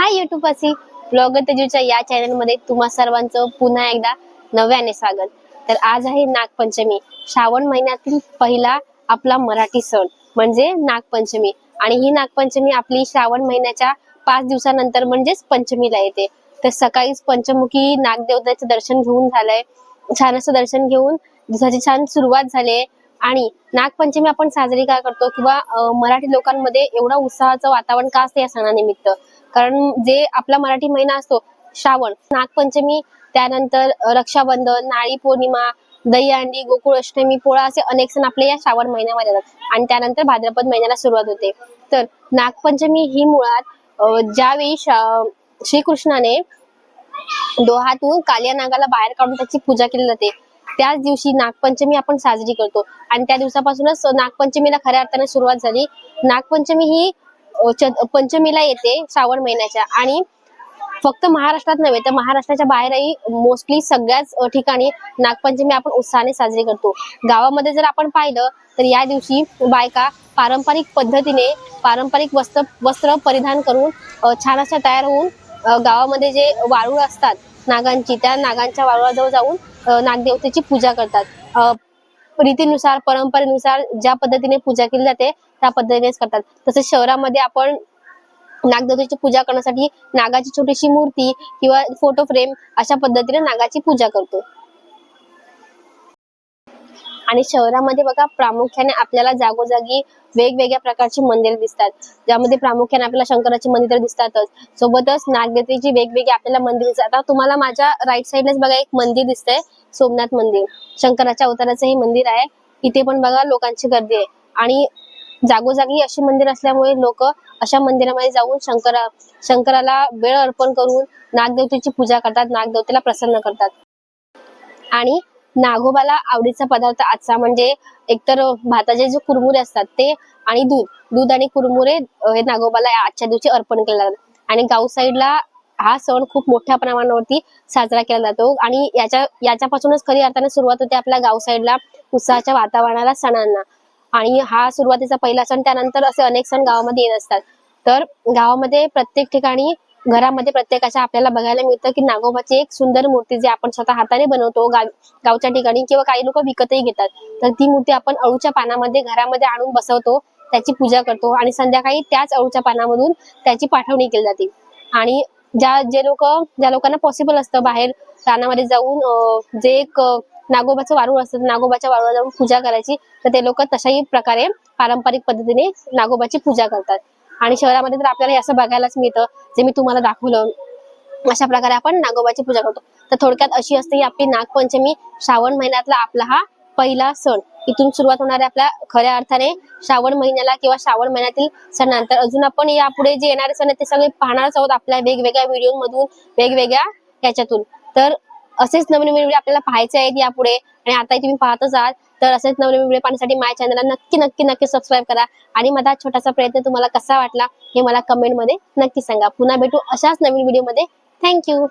हाय YouTube असी blog तेजूच्या या चॅनलमध्ये तुम्हा सर्वांचं पुन्हा एकदा नव्याने स्वागत. तर आज आहे नागपंचमी. श्रावण महिन्यातील पहिला आपला मराठी सण म्हणजे नागपंचमी. आणि ही नागपंचमी आपली श्रावण महिन्याच्या पाच दिवसानंतर म्हणजेच पंचमीला येते. तर सकाळीच पंचमुखी नागदेवताचं दर्शन घेऊन झालंय. छान असं दर्शन घेऊन दिवसाची छान सुरुवात झाली आणि नागपंचमी आपण साजरी का करतो? किंवा मराठी लोकांमध्ये एवढा उत्साहाचं वातावरण का असतं या सणानिमित्त? कारण जे आपला मराठी महिना असतो श्रावण नागपंचमी त्यानंतर रक्षाबंधन नाळी पौर्णिमा दहीहंडी गोकुळ अष्टमी पोळा असे अनेक सण आपले या श्रावण महिन्यामध्ये येतात. आणि त्यानंतर भाद्रपद महिन्याला सुरुवात होते. तर नागपंचमी ही मुळात ज्यावेळी श्रीकृष्णाने डोहातून कालिया नागाला बाहेर काढून त्याची पूजा केली जाते त्याच दिवशी नागपंचमी आपण साजरी करतो. आणि त्या दिवसापासूनच नागपंचमीला खऱ्या अर्थाने सुरुवात झाली. नागपंचमी ही पंचमीला येते श्रावण महिन्याच्या आणि फक्त महाराष्ट्रात नव्हे तर महाराष्ट्राच्या बाहेरही मोस्टली सगळ्याच ठिकाणी नागपंचमी आपण उत्साहाने साजरी करतो. गावामध्ये जर आपण पाहिलं तर या दिवशी बायका पारंपरिक पद्धतीने पारंपरिक वस्त्र वस्त्र परिधान करून छान अशा तयार होऊन गावामध्ये जे वाळूळ असतात नागांची त्या नागांच्या वाळूळाजवळ जाऊन नागदेवतेची पूजा करतात. रीतीनुसार परंपरेनुसार ज्या पद्धतीने पूजा केली जाते त्या पद्धतीनेच करतात. तसेच शहरामध्ये आपण नागदेवतेची पूजा करण्यासाठी नागाची छोटीशी मूर्ती किंवा फोटो फ्रेम अशा पद्धतीने नागाची पूजा करतो. आणि शहरामध्ये बघा प्रामुख्याने आपल्याला जागोजागी वेगवेगळ्या प्रकारची मंदिर दिसतात. ज्यामध्ये प्रामुख्याने आपल्याला शंकराची मंदिर दिसतातच. सोबतच नागदेवतेची वेगवेगळी आपल्याला मंदिर दिसतात. आता तुम्हाला माझ्या राईट साईडलाच बघा एक मंदिर दिसतंय सोमनाथ मंदिर. शंकराच्या अवताराचं हे मंदिर आहे. इथे पण बघा लोकांची गर्दी आहे. आणि जागोजागी अशी मंदिर असल्यामुळे लोक अशा मंदिरामध्ये जाऊन शंकरा शंकराला वेळ अर्पण करून नागदेवतेची पूजा करतात नागदेवतेला प्रसन्न करतात. आणि नागोबाला आवडीचा पदार्थ आजचा म्हणजे एकतर भाताचे जे कुरमुरे असतात ते आणि दूध. दूध आणि कुरमुरे हे नागोबाला आजच्या दिवशी अर्पण केले जातात आणि गाव साईडला हा सण खूप मोठ्या प्रमाणावरती साजरा केला जातो आणि याच्या याच्यापासूनच खरी अर्थाने सुरुवात होते आपल्या गाव साईडला उत्साहाच्या वातावरणाला सणांना. आणि हा सुरुवातीचा पहिला सण त्यानंतर असे अनेक सण गावामध्ये येत असतात. तर गावामध्ये प्रत्येक ठिकाणी घरामध्ये प्रत्येकाच्या आपल्याला बघायला मिळतं की नागोबाची एक सुंदर मूर्ती जी आपण स्वतः हाताने बनवतो गाव गावच्या ठिकाणी किंवा काही लोक विकतही घेतात. तर ती मूर्ती आपण अळूच्या पानामध्ये घरामध्ये आणून बसवतो त्याची पूजा करतो आणि संध्याकाळी त्याच अळूच्या पानामधून त्याची पाठवणी केली जाते. आणि ज्या जे लोक ज्या लोकांना पॉसिबल असतं बाहेर रानामध्ये जाऊन जे एक नागोबाचं वारूळ असतं नागोबाच्या वारूळाला जाऊन पूजा करायची तर ते लोक तशाही प्रकारे पारंपरिक पद्धतीने नागोबाची पूजा करतात. आणि शहरामध्ये तर आपल्याला असं बघायलाच मिळतं जे मी तुम्हाला दाखवलं. अशा प्रकारे आपण नागोबाची पूजा करतो. तर थोडक्यात अशी असते ही आपली नागपंचमी. श्रावण महिन्यातला आपला हा पहिला सण. इथून सुरुवात होणाऱ्या आपल्या खऱ्या अर्थाने श्रावण महिन्याला किंवा श्रावण महिन्यातील सणानंतर. अजून आपण यापुढे जे येणारे सण आहेत ते सगळे पाहणारच आहोत आपल्या वेगवेगळ्या व्हिडिओ मधून वेगवेगळ्या याच्यातून. तर असेच नवीन नवीन व्हिडिओ आपल्याला पाहायचे आहेत यापुढे. आणि आता तुम्ही पाहतच आहात. तर असेच नवीन व्हिडिओ पाहण्यासाठी माझ्या चॅनलला नक्की नक्की नक्की सबस्क्राईब करा. आणि माझा छोटासा प्रयत्न तुम्हाला कसा वाटला हे मला कमेंटमध्ये नक्की सांगा. पुन्हा भेटू अशाच नवीन व्हिडिओमध्ये थँक्यू